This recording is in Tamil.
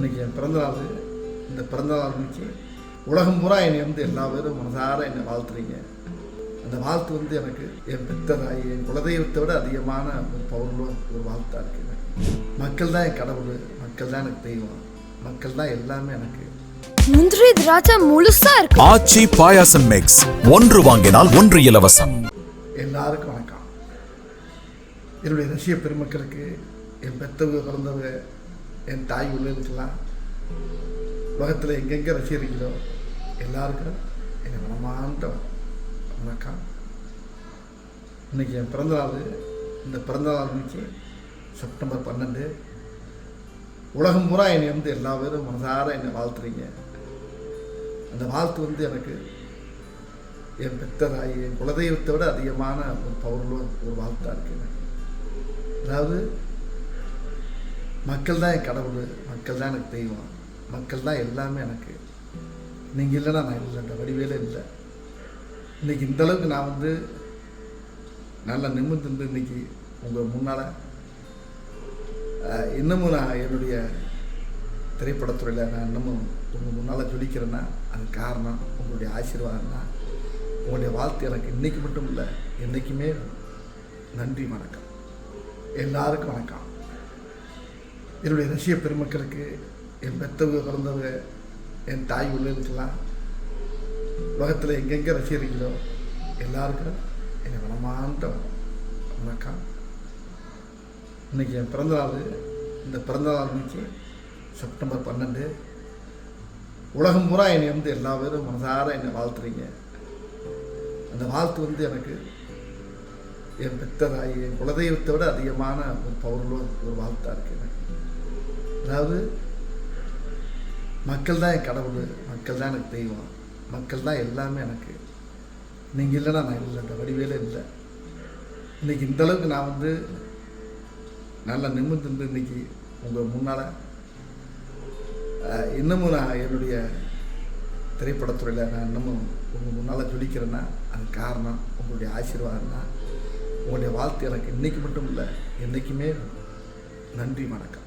இன்னைக்கு என் பிறந்தநாள் இந்த பிறந்தநாள் அன்னைக்கு உலகம் பூரா என்னை வந்து எல்லா பேரும் மனதார என்னை வாழ்த்துறீங்க. அந்த வாழ்த்து வந்து எனக்கு என் தாய் என் குலதெய்வத்தை விட அதிகமான ஒரு பௌர்ணம் ஒரு வாழ்த்தாக இருக்குது மக்கள் தான் என் கடவுள் மக்கள் தான் எனக்கு தெய்வம் மக்கள் தான் எல்லாமே எனக்கு. முந்திரி திராட்சை முழுசா இருக்கு. ஆச்சி பாயாசம் மிக்ஸ் ஒன்று வாங்கினால் ஒன்று இலவசம். எல்லாருக்கும் வணக்கம். என்னுடைய ரசிக பெருமக்களுக்கு என் பெத்தவங்க பிறந்தவங்க என் தாய் உள்ளதுக்கெல்லாம் உலகத்தில் எங்கெங்கே ரசிக்கிறீங்களோ எல்லாருக்கும் என் மனமார்ந்த வணக்கம். இன்னைக்கு என் பிறந்தநாள் இந்த பிறந்தநாள் இன்னைக்கு செப்டம்பர் பன்னெண்டு. உலகம் பூரா என்னை வந்து எல்லா பேரும் மனதார என்னை வாழ்த்துறீங்க. அந்த வாழ்த்து வந்து எனக்கு என் பெத்த தாய் என் குலதெய்வத்தை விட அதிகமான ஒரு பௌர்ணம் ஒரு வாழ்த்தாக இருக்குது அதாவது மக்கள் தான் என் கடவுள் மக்கள் தான் எனக்கு தெய்வம் மக்கள் தான் எல்லாமே எனக்கு. நீங்கள் இல்லைன்னா நான் இல்லைன்ற வடிவேலே இல்லை. இன்றைக்கி இந்த அளவுக்கு நான் வந்து நல்லா நிமிர்ந்து இன்னைக்கு உங்கள் முன்னால் இன்னமும் நான் என்னுடைய திரைப்படத்துறையில் நான் இன்னமும் உங்கள் முன்னால் ஜொலிக்கிறேன்னா அது காரணம் உங்களுடைய ஆசீர்வாதம் தான். உங்களுடைய வாழ்த்து எனக்கு இன்றைக்கு மட்டும் இல்லை என்றைக்குமே நன்றி வணக்கம். எல்லாருக்கும் வணக்கம். என்னுடைய ரஷ்ய பெருமக்களுக்கு என் பெத்தவங்க பிறந்தவங்க என் தாய் உள்ளதுக்கெல்லாம் உலகத்தில் எங்கெங்கே ரசிகர்களோ எல்லாருக்கும் என் மனமார்ந்த வணக்கம். இன்னைக்கு என் பிறந்தநாள் இந்த பிறந்தநாள் இன்றைக்கி செப்டம்பர் பன்னெண்டு. உலகம் பூரா என்னை வந்து எல்லா பேரும் மனதார என்னை வாழ்த்துறீங்க. அந்த வாழ்த்து வந்து எனக்கு என் பெத்த தாய் என் குலதெய்வத்தை விட அதிகமான ஒரு பௌர்ணம் ஒரு வாழ்த்தாக இருக்குது எனக்கு. அதாவது மக்கள் தான் என் கடவுள் மக்கள் தான் எனக்கு தெய்வம் மக்கள் தான் எல்லாமே எனக்கு. நீங்கள் இல்லைன்னா நான் இல்லை இந்த வடிவேல இல்லை. இன்னைக்கு இந்தளவுக்கு நான் வந்து நல்லா நிமிர்ந்து இன்னைக்கு உங்கள் முன்னால் இன்னமும் நான் என்னுடைய திரைப்படத்துறையில் நான் இன்னமும் உங்கள் முன்னால் ஜொலிக்கிறேன்னா அது காரணம் உங்களுடைய ஆசீர்வாதம் தான். உங்களுடைய வாழ்த்து எனக்கு இன்றைக்கி மட்டும் இல்லை என்றைக்குமே நன்றி வணக்கம்.